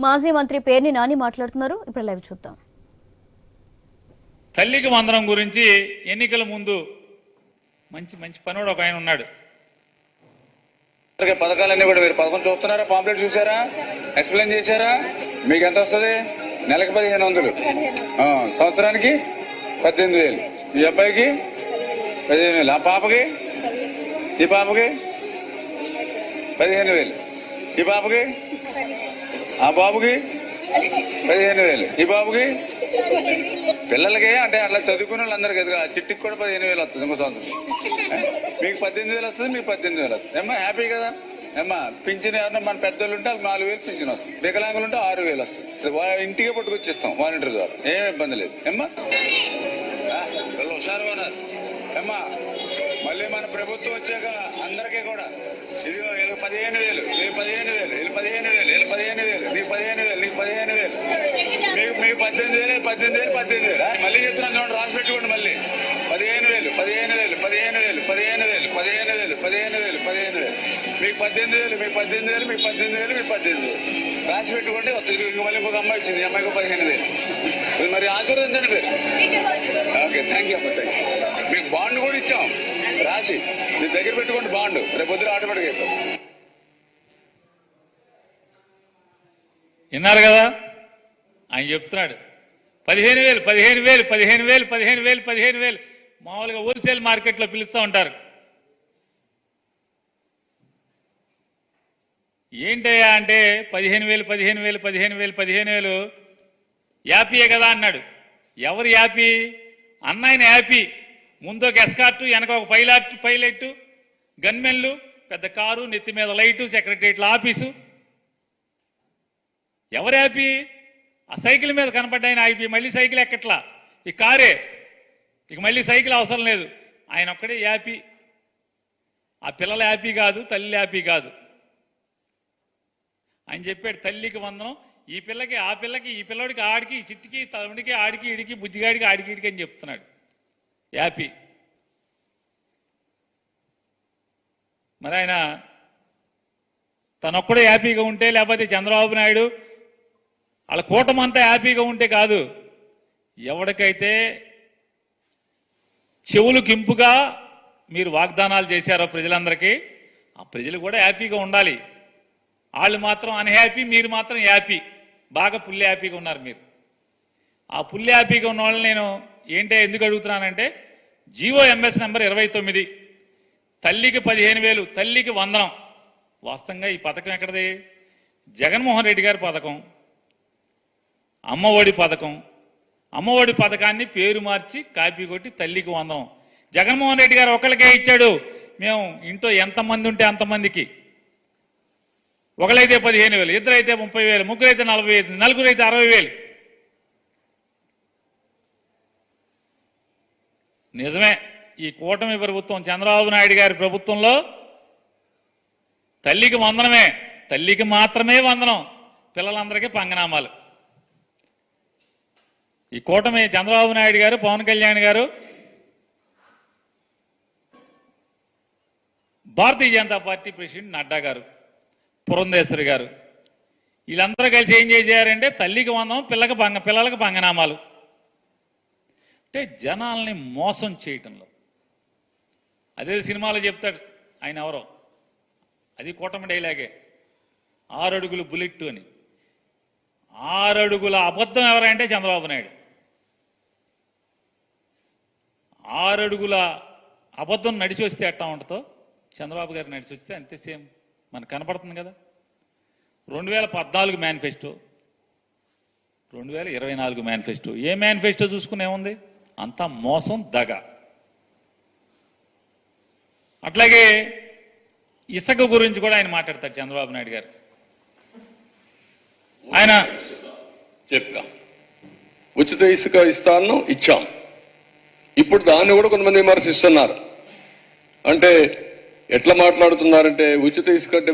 మాజీ మంత్రి పేర్ని నాని మాట్లాడుతున్నారు. ఇప్పుడు లైవ్ చూద్దాం. తల్లికి వందనం గురించి ఎన్నికల ముందు మంచి మంచి పనుడు ఒక ఆయన ఉన్నాడు. పథకాలన్నీ కూడా మీరు పథకం చూస్తున్నారా పాంప్లెట్ చూసారా ఎక్స్ప్లెయిన్ చేశారా? మీకు ఎంత వస్తుంది? నెలకి పదిహేను వందలు. ఆ, సంవత్సరానికి పద్దెనిమిది వేలు. ఈ అబ్బాయికి పదిహేను వేలు. ఆ పాపకి? ఈ పాపకి? పదిహేను వేలు. ఈ పాపకి? ఆ బాబుకి? పదిహేను వేలు. ఈ బాబుకి? పిల్లలకే అంటే అట్లా చదువుకున్న వాళ్ళందరికీ ఎదుగు చిట్టికి కూడా పదిహేను వేలు వస్తుంది ఇంకో సంవత్సరం. మీకు పద్దెనిమిది వేలు వస్తుంది మీకు పద్దెనిమిది వేలు వస్తుంది. ఏమ్మా హ్యాపీ కదా? ఏమ్మా పింఛన్ ఎవరన్నా మన పెద్దోళ్ళు ఉంటే వాళ్ళకి నాలుగు వేలు పింఛన్ వస్తుంది. వికలాంగులు ఉంటే ఆరు వేలు వస్తుంది. వాళ్ళ ఇంటికే పట్టుకొచ్చిస్తాం వాలంటీర్ ద్వారా. ఏం ఇబ్బంది లేదు. ఏమ్మా? హుషారు ఉన్నారు ఏమ్మా? మళ్ళీ మన ప్రభుత్వం వచ్చాక అందరికీ కూడా ఇదిగో పదిహేను వేలు వీళ్ళకి పదిహేను వేలు వీళ్ళు పదిహేను వేలు వీళ్ళు పదిహేను వేలు నీకు పదిహేను వేలు నీకు పదిహేను వేలు మీకు మీకు పద్దెనిమిది వేలు పద్దెనిమిది వేలు పద్దెనిమిది వేలు మళ్ళీ చెప్తున్నాను చూడండి రాసి పెట్టుకోండి మళ్ళీ పదిహేను వేలు పదిహేను వేలు పదిహేను వేలు పదిహేను వేలు పదిహేను వేలు పదిహేను వేలు పదిహేను వేలు మీకు పద్దెనిమిది వేలు మీకు పద్దెనిమిది వేలు మీకు పద్దెనిమిది వేలు మీకు పద్దెనిమిది వేలు రాసి పెట్టుకోండి ఇంక మళ్ళీ ఇంకొక అమ్మాయి వచ్చింది ఈ అమ్మాయికి పదిహేను వేలు ఇది మరి ఆశీర్వదించండి మీరు ఓకే థ్యాంక్ యూ అమ్మ థ్యాంక్ రాసి నీ దగ్గర పెట్టుకోండి బాండ్. రేపు పొద్దున ఆటోమేటిక్ అయిపోతుంది విన్నారు కదా? ఆయన చెప్తున్నాడు. పదిహేను వేలు పదిహేను వేలు పదిహేను వేలు పదిహేను వేలు పదిహేను వేలు. మామూలుగా హోల్సేల్ మార్కెట్లో పిలుస్తూ ఉంటారు. ఏంటయ్యా అంటే పదిహేను వేలు పదిహేను వేలు పదిహేను వేలు పదిహేను వేలు? యాపీయే కదా అన్నాడు. ఎవరు యాపీ? అన్నయన యాపీ. ముందు ఒక ఎస్కార్టు వెనక ఒక పైలట్ పైలట్ గన్మెన్లు పెద్ద కారు నెత్తి మీద లైటు సెక్రటరియట్ల ఆఫీసు ఎవరు హ్యాపీ ఆ సైకిల్ మీద కనపడ్డాయన ఆపి మళ్ళీ సైకిల్ ఎక్కట్లా? ఈ కారే. ఇక మళ్ళీ సైకిల్ అవసరం లేదు. ఆయన ఒక్కడే హ్యాపీ ఆ పిల్లల హ్యాపీ కాదు తల్లి హ్యాపీ కాదు. ఆయన చెప్పాడు తల్లికి వందనం ఈ పిల్లకి ఆ పిల్లకి ఈ పిల్లడికి ఆడికి ఈ చిట్టికి తమ్ముడికి ఆడికి ఇడికి బుజ్జిగాడికి ఆడికి ఇడికి అని చెప్తున్నాడు. హ్యాపీ మరి ఆయన తనొక్కడే హ్యాపీగా ఉంటే లేకపోతే చంద్రబాబు నాయుడు వాళ్ళ కూటమంతా అంతా హ్యాపీగా ఉంటే కాదు. ఎవరికైతే చెవులు కింపుగా మీరు వాగ్దానాలు చేశారో ప్రజలందరికీ ఆ ప్రజలు కూడా హ్యాపీగా ఉండాలి. వాళ్ళు మాత్రం అన్హ్యాపీ మీరు మాత్రం హ్యాపీ బాగా ఫుల్ హ్యాపీగా ఉన్నారు మీరు. ఆ పుల్లి హ్యాపీగా ఉన్న వాళ్ళని నేను ఏంటో ఎందుకు అడుగుతున్నానంటే జీవో ఎంఎస్ నెంబర్ ఇరవై తొమ్మిది. తల్లికి పదిహేను వేలు తల్లికి వందనం. వాస్తవంగా ఈ పథకం ఎక్కడది? జగన్మోహన్ రెడ్డి గారి పథకం అమ్మఒడి పథకం. అమ్మఒడి పథకాన్ని పేరు మార్చి కాపీ కొట్టి తల్లికి వందనం. జగన్మోహన్ రెడ్డి గారు ఒకరికే ఇచ్చాడు. మేము ఇంట్లో ఎంతమంది ఉంటే అంతమందికి ఒకరైతే పదిహేను వేలు ఇద్దరైతే ముప్పై వేలు ముగ్గురైతే నలభై ఐదు నలుగురైతే అరవై వేలు. నిజమే. ఈ కూటమి ప్రభుత్వం చంద్రబాబు నాయుడు గారి ప్రభుత్వంలో తల్లికి వందనమే. తల్లికి మాత్రమే వందనం. పిల్లలందరికీ పంగనామాలు. ఈ కూటమి చంద్రబాబు నాయుడు గారు పవన్ కళ్యాణ్ గారు భారతీయ జనతా పార్టీ ప్రెసిడెంట్ నడ్డా గారు పురంధేశ్వరి గారు వీళ్ళందరూ కలిసి ఏం చేశారంటే తల్లికి వందనం పిల్లకి పంగ పిల్లలకు పంగనామాలు. అంటే జనాల్ని మోసం చేయటంలో. అదే సినిమాలో చెప్తాడు ఆయన ఎవరో. అది కూటమి డైలాగే. ఆరడుగులు బుల్లెట్ అని. ఆరడుగుల అబద్ధం ఎవరంటే చంద్రబాబు నాయుడు. ఆరడుగుల అబద్ధం నడిచి వస్తే ఎట్టా ఉంటుందో చంద్రబాబు గారు నడిచి వస్తే అంతే సేమ్. మనకు కనపడుతుంది కదా. రెండు వేల పద్నాలుగు మేనిఫెస్టో రెండు వేల ఇరవై నాలుగు మేనిఫెస్టో. ఏ మేనిఫెస్టో చూసుకుని ఏముంది? అంతా మోసం దగ. అట్లాగే ఇసుక గురించి కూడా ఆయన మాట్లాడతారు చంద్రబాబు నాయుడు గారు. ఆయన చెప్పా. ఉచిత ఇసుక ఇస్తాను ఇచ్చాం. ఇప్పుడు దాన్ని కూడా కొంతమంది విమర్శిస్తున్నారు. అంటే ఎట్లా మాట్లాడుతున్నారంటే ఉచిత ఇసుక అంటే